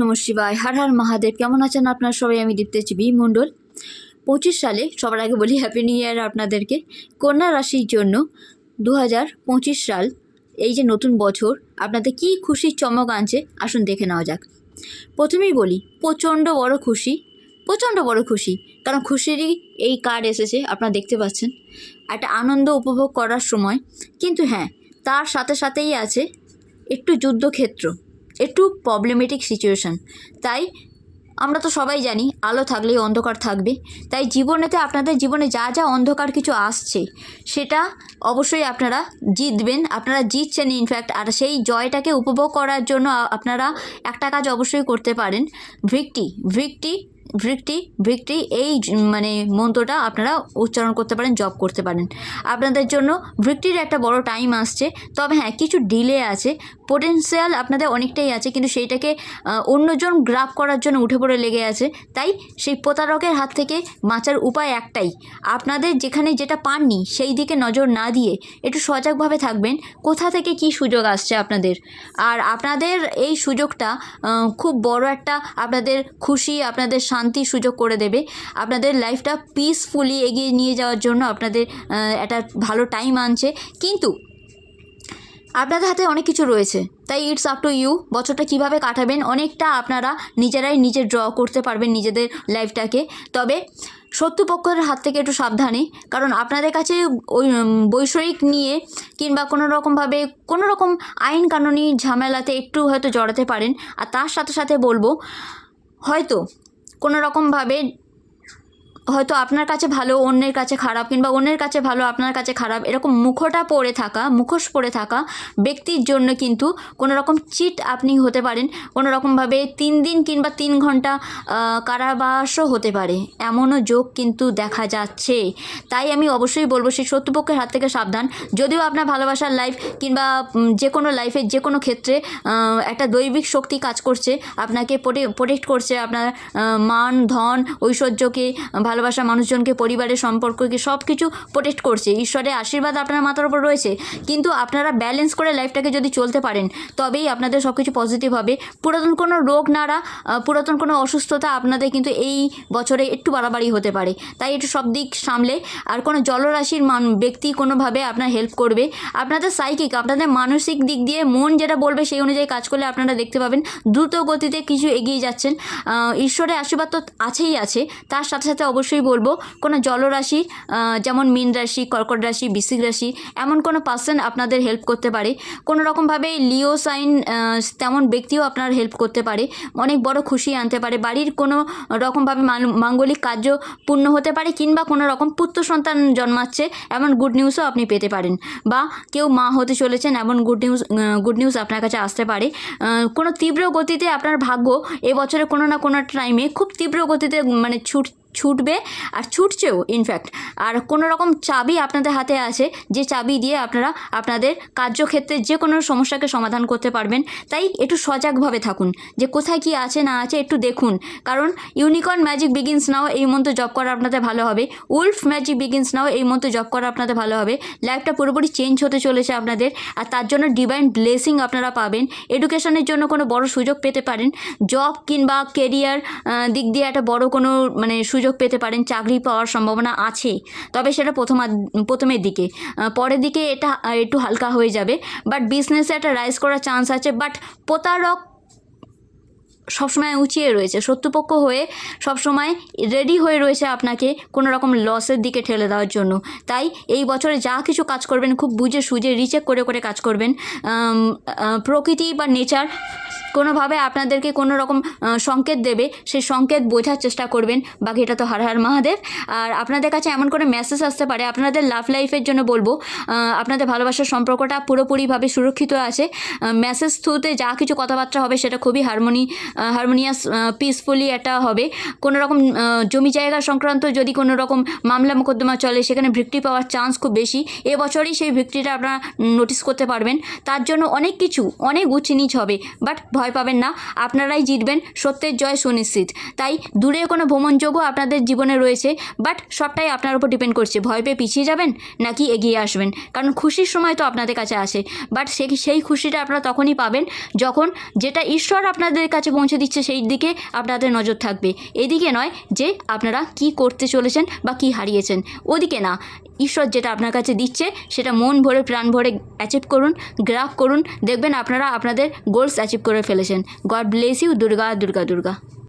নম শিবায়। হার হার মহাদেব, কেমন আছেন আপনার সবাই? আমি দীপ্তেছি বি মণ্ডল। পঁচিশ সালে, সবার আগে বলি হ্যাপি নিউ ইয়ার আপনাদেরকে। কন্যা রাশির জন্য দু হাজার পঁচিশ সাল, এই যে নতুন বছর, আপনাদের কী খুশির চমক আনছে? আসুন দেখে নেওয়া যাক। প্রথমেই বলি, প্রচণ্ড বড় খুশি, প্রচণ্ড বড় খুশি, কারণ খুশিরই এই কার্ড এসেছে, আপনারা দেখতে পাচ্ছেন। একটা আনন্দ উপভোগ করার সময়, কিন্তু হ্যাঁ তার সাথে সাথেই আছে একটু যুদ্ধক্ষেত্র। একটু প্রবলেমেটিক সিচুয়েশান তাই আমরা তো সবাই জানি, আলো থাকলেই অন্ধকার থাকবে। তাই জীবনেতে আপনাদের জীবনে যা যা অন্ধকার কিছু আসছে, সেটা অবশ্যই আপনারা জিতবেন। আপনারা জিতছেন ইনফ্যাক্ট আর সেই জয়টাকে উপভোগ করার জন্য আপনারা একটা কাজ অবশ্যই করতে পারেন। ভিক্টি ভিক্টি ভিক্টি ভিক্টি এই মানে মন্ত্রটা আপনারা উচ্চারণ করতে পারেন জব করতে পারেন। আপনাদের জন্য ভিক্টির একটা বড় টাইম আসছে। তবে হ্যাঁ কিছু ডিলে আছে। পোটেন্সিয়াল আপনাদের অনেকটাই আছে, কিন্তু সেইটাকে অন্যজন গ্রাফ করার জন্য উঠে পড়ে লেগে আছে। তাই সেই প্রতারকের হাত থেকে বাঁচার উপায় একটাই। আপনাদের যেখানে যেটা পাননি, সেই দিকে নজর না দিয়ে একটু সজাগভাবে থাকবেন। কোথা থেকে কি সুযোগ আসছে আপনাদের? আর আপনাদের এই সুযোগটা খুব বড় একটা আপনাদের খুশি, আপনাদের শান্তির সুযোগ করে দেবে। আপনাদের লাইফটা পিসফুলি এগিয়ে নিয়ে যাওয়ার জন্য আপনাদের একটা ভালো টাইম আনছে। কিন্তু আপনাদের হাতে অনেক কিছু রয়েছে। তাই ইটস আপ টু ইউ বছরটা কীভাবে কাটাবেন, অনেকটা আপনারা নিজেরাই নিজে ড্র করতে পারবেন নিজেদের লাইফটাকে তবে শত্রুপক্ষের হাত থেকে একটু সাবধানে, কারণ আপনাদের কাছে ওই বৈষয়িক নিয়ে কিংবা কোনো রকমভাবে কোনো রকম আইন কানুনি ঝামেলাতে একটু হয়তো জড়াতে পারেন। আর তার সাথে সাথে বলব, হয়তো কোনো রকমভাবে হয়তো আপনার কাছে ভালো, অন্যের কাছে খারাপ কিংবা অন্যের কাছে ভালো, আপনার কাছে খারাপ, এরকম মুখোটা পরে থাকা, মুখোশ পরে থাকা ব্যক্তির জন্য কিন্তু কোনো রকম চিট আপনি হতে পারেন। কোনো রকমভাবে তিন দিন কিংবা তিন ঘণ্টা কারাবাসও হতে পারে। এমনও যোগ কিন্তু দেখা যাচ্ছে। তাই আমি অবশ্যই বলব সেই শত্রুপক্ষের হাত থেকে সাবধান। যদিও আপনার ভালোবাসার লাইফ কিংবা যে কোনো লাইফের যে কোনো ক্ষেত্রে একটা দৈবিক শক্তি কাজ করছে। আপনাকে প্রোটেক্ট করছে আপনার মান, ধন, ঐশ্বর্যকে ভালোবাসা মানুষজনকে, পরিবারের সম্পর্ককে সব কিছু প্রোটেক্ট করছে। ঈশ্বরের আশীর্বাদ আপনার মাথার উপর রয়েছে। কিন্তু আপনারা ব্যালেন্স করে লাইফটাকে যদি চলতে পারেন, তবেই আপনাদের সব কিছু পজিটিভ হবে। পুরাতন কোনো রোগ, নাড়া পুরাতন কোনো অসুস্থতা আপনাদের কিন্তু এই বছরে একটু বাড়াবাড়ি হতে পারে। তাই একটু সব দিক সামলে, আর কোনো জলরাশির মান, ব্যক্তি কোনোভাবে আপনার হেল্প করবে। আপনাদের সাইকিক আপনাদের মানসিক দিক দিয়ে মন যেটা বলবে সেই অনুযায়ী কাজ করলে আপনারা দেখতে পাবেন, দ্রুত গতিতে কিছু এগিয়ে যাচ্ছেন। ঈশ্বরের আশীর্বাদ তো আছেই আছে, তার সাথে সাথে অবশ্যই বলব, কোনো জলরাশি যেমন মীন রাশি, কর্কট রাশি, বৃশ্চিক রাশি, এমন কোনো পার্সন আপনাদের হেল্প করতে পারে। কোনো রকমভাবে লিও সাইন তেমন ব্যক্তিও আপনার হেল্প করতে পারে। অনেক বড় খুশি আনতে পারে। বাড়ির কোনো রকমভাবে মাঙ্গলিক কার্য পূর্ণ হতে পারে কিংবা কোনো রকম পুত্র সন্তান জন্মাচ্ছে, এমন গুড নিউজও আপনি পেতে পারেন। বা কেউ মা হতে চলেছেন, এমন গুড নিউজ গুড নিউজ আপনার কাছে আসতে পারে। কোনো তীব্র গতিতে আপনার ভাগ্য এবছরে কোনো না কোনো টাইমে খুব তীব্র গতিতে মানে ছুট ছুটবে আর ছুটছেও ইনফ্যাক্ট আর কোনো রকম চাবি আপনাদের হাতে আছে, যে চাবি দিয়ে আপনারা আপনাদের কার্যক্ষেত্রে যে কোনো সমস্যাকে সমাধান করতে পারবেন, তাই একটু সজাগভাবে থাকুন। যে কোথায় কি আছে, না আছে, একটু দেখুন। কারণ ইউনিকর্ন ম্যাজিক বিগিনস নাও এই মন্ত্র জব করা আপনাদের ভালো হবে। উলফ ম্যাজিক বিগিনস নাও এই মন্ত্র জব করা আপনাদের ভালো হবে। লাইফটা পুরোপুরি চেঞ্জ হতে চলেছে আপনাদের, আর তার জন্য ডিভাইন ব্লেসিং আপনারা পাবেন। এডুকেশনের জন্য কোনো বড় সুযোগ পেতে পারেন। জব কিংবা কেরিয়ার দিক দিয়ে একটা বড় কোনো মানে সুযোগ পেতে পারেন, চাকরি পাওয়ার সম্ভাবনা আছে। তবে সেটা প্রথম প্রথমের দিকে। পরের দিকে এটা একটু হালকা হয়ে যাবে। বাট বিজনেসে একটা রাইজ করার চান্স আছে। বাট প্রতারক সবসময় উঁচিয়ে রয়েছে। শত্রুপক্ষ হয়ে সবসময় রেডি হয়ে রয়েছে আপনাকে কোনো রকম লসের দিকে ঠেলে দেওয়ার জন্য। তাই এই বছরে যা কিছু কাজ করবেন, খুব বুঝে সুঝে রিচেক করে করে কাজ করবেন। প্রকৃতি বা নেচার কোনোভাবে আপনাদেরকে কোনো রকম সংকেত দেবে, সেই সংকেত বোঝার চেষ্টা করবেন। বাকি এটা তো হার হার মহাদেব। আর আপনাদের কাছে এমন কোনো মেসেজ আসতে পারে, আপনাদের লাভ লাইফের জন্য বলব আপনাদের ভালোবাসার সম্পর্কটা পুরোপুরিভাবে সুরক্ষিত আছে। মেসেজ থ্রুতে যা কিছু কথাবার্তা হবে, সেটা খুবই হারমোনি হারমোনিয়াস পিসফুলি একটা হবে। কোনো রকম জমি জায়গা সংক্রান্ত যদি কোনো রকম মামলা মোকদ্দমা চলে, সেখানে ভিক্টি পাওয়ার চান্স খুব বেশি। এবছরই সেই ভিক্টিটা আপনারা নোটিস করতে পারবেন। তার জন্য অনেক কিছু, অনেক উঁচ নিচ হবে বাট ভয় পাবেন না। আপনারাই জিতবেন, সত্যের জয় সুনিশ্চিত। তাই দূরে কোনো ভ্রমণযোগ্য আপনাদের জীবনে রয়েছে বাট সবটাই আপনার উপর ডিপেন্ড করছে। ভয় পেয়ে পিছিয়ে যাবেন, নাকি এগিয়ে আসবেন? কারণ খুশির সময় তো আপনাদের কাছে আসে বাট সেই খুশিটা আপনারা তখনই পাবেন, যখন যেটা ঈশ্বর আপনাদের কাছে পৌঁছে দিচ্ছে সেই দিকে আপনাদের নজর থাকবে। এদিকে নয় যে আপনারা কি করতে চলেছেন বা কি হারিয়েছেন। ওদিকে না, ঈশ্বর যেটা আপনার কাছে দিচ্ছে, সেটা মন ভরে, প্রাণ ভরে অ্যাচিভ করুন গ্রাফ করুন। দেখবেন আপনারা আপনাদের গোলস অ্যাচিভ করে ফেলেছেন। God bless you Durga Durga Durga.